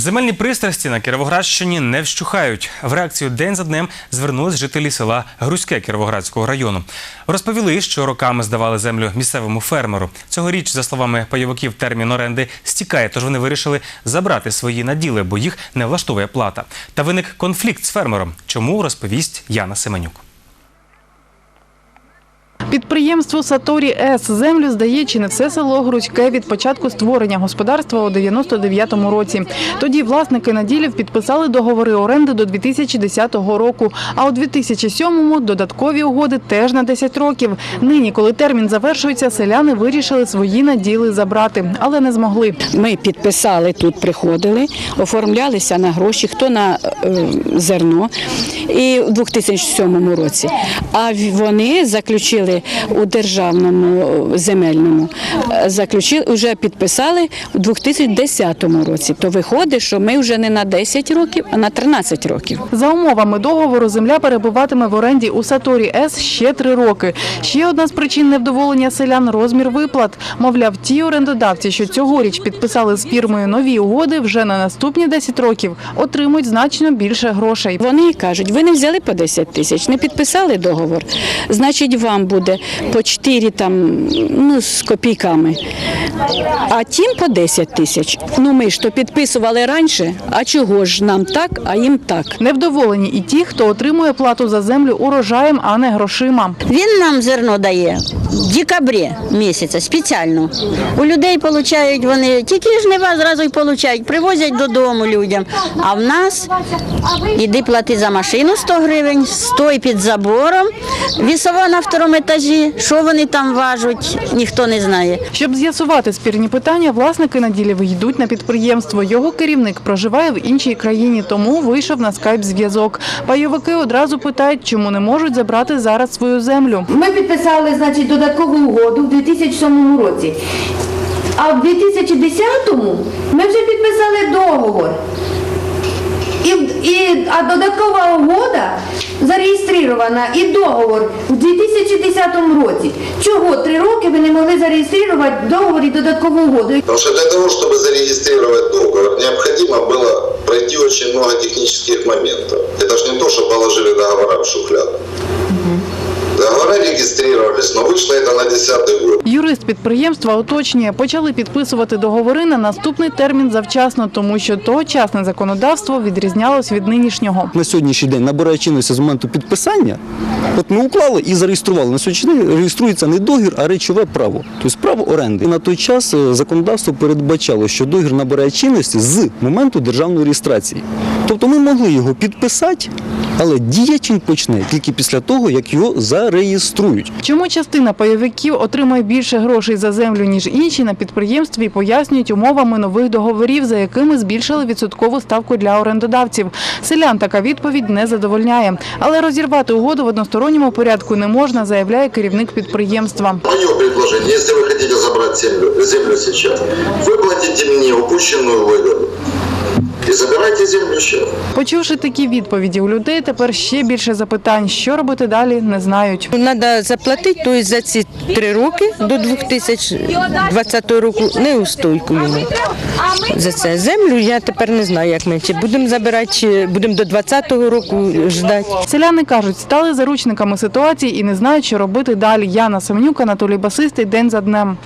Земельні пристрасті на Кіровоградщині не вщухають. В реакцію день за днем звернулись жителі села Грузьке Кіровоградського району. Розповіли, що роками здавали землю місцевому фермеру. Цьогоріч, за словами пайовиків, термін оренди стікає, тож вони вирішили забрати свої наділи, бо їх не влаштовує плата. Та виник конфлікт з фермером. Чому розповість Яна Семенюк. Підприємство Саторі С землю здає чи не все село Грудьке від початку створення господарства у 99-му році. Тоді власники наділів підписали договори оренди до 2010 року, а у 2007-му додаткові угоди теж на 10 років. Нині, коли термін завершується, селяни вирішили свої наділи забрати, але не змогли. Ми підписали тут, приходили, оформлялися на гроші, хто на е, зерно і у 2007 році. А вони заключили у державному е, земельному, е, заключили, вже підписали у 2010 році. То виходить, що ми вже не на 10 років, а на 13 років. За умовами договору земля перебуватиме в оренді у Саторі С ще три роки. Ще одна з причин невдоволення селян – розмір виплат. Мовляв, ті орендодавці, що цьогоріч підписали з фірмою нові угоди, вже на наступні 10 років отримують значно більше грошей. Вони кажуть, ви не взяли по 10 тисяч, не підписали договор, значить вам буде по 4 там, ну, з копійками, а тим по 10 тисяч. Ну ми ж то підписували раніше, а чого ж нам так, а їм так? Невдоволені і ті, хто отримує плату за землю урожаєм, а не грошима. Він нам зерно дає в декабрі місяця спеціально. У людей получають вони тільки жнива зразу й получають, привозять додому людям. А в нас іди плати за машину 100 гривень, стой під забором, вісово на второму етажі. Що вони там важуть, ніхто не знає. Щоб з'ясувати спірні питання, власники наділів йдуть на підприємство. Його керівник проживає в іншій країні, тому вийшов на скайп-зв'язок. Пайовики одразу питають, чому не можуть забрати зараз свою землю. Ми підписали значить, додаткову угоду в 2007 році. А в 2010-му ми вже підписали договор І, і, а додаткова угода зареєстрована і договор в 2010 році. Чого три роки ви не могли зареєструвати договор і додаткову угоду? Потому что для того, чтобы зарегистрировать договор, необходимо было пройти очень много технических моментов. Это же не то, что положили договора в шухляду. Договора регистрировались, но вышло это на 10 год. Юрист підприємства уточнює, почали підписувати договори на наступний термін завчасно, тому що тогочасне законодавство відрізнялось від нинішнього. на сьогоднішній день набирає чинності з моменту підписання. От ми уклали і зареєстрували. На сьогоднішній день реєструється не договір, а речове право, тобто право оренди. І на той час е, законодавство передбачало, що договір набирає чинності з моменту державної реєстрації. Тобто ми могли його підписати, але діяти він почне тільки після того, як його зареєструють. Чому частина пайовиків отримує більше грошей за землю, ніж інші на підприємстві, пояснюють умовами нових договорів, за якими збільшили відсоткову ставку для орендодавців. Селян така відповідь не задовольняє. Але розірвати угоду в односторонньому порядку не можна, заявляє керівник підприємства. Мое предложение, если вы хотите забрать землю, землю сейчас, вы платите мне упущенную и забирайте землю сейчас. Почувши такі відповіді у людей, тепер ще більше запитань, що робити далі, не знають. Треба заплатити тобто за ці три роки до 2020 року неустойку йому. За це землю я тепер не знаю, як ми чи будемо забирати, чи будемо до 2020 року ждати. Селяни кажуть, стали заручниками ситуації і не знають, що робити далі. Яна Семенюк, Анатолій Басистий, день за днем.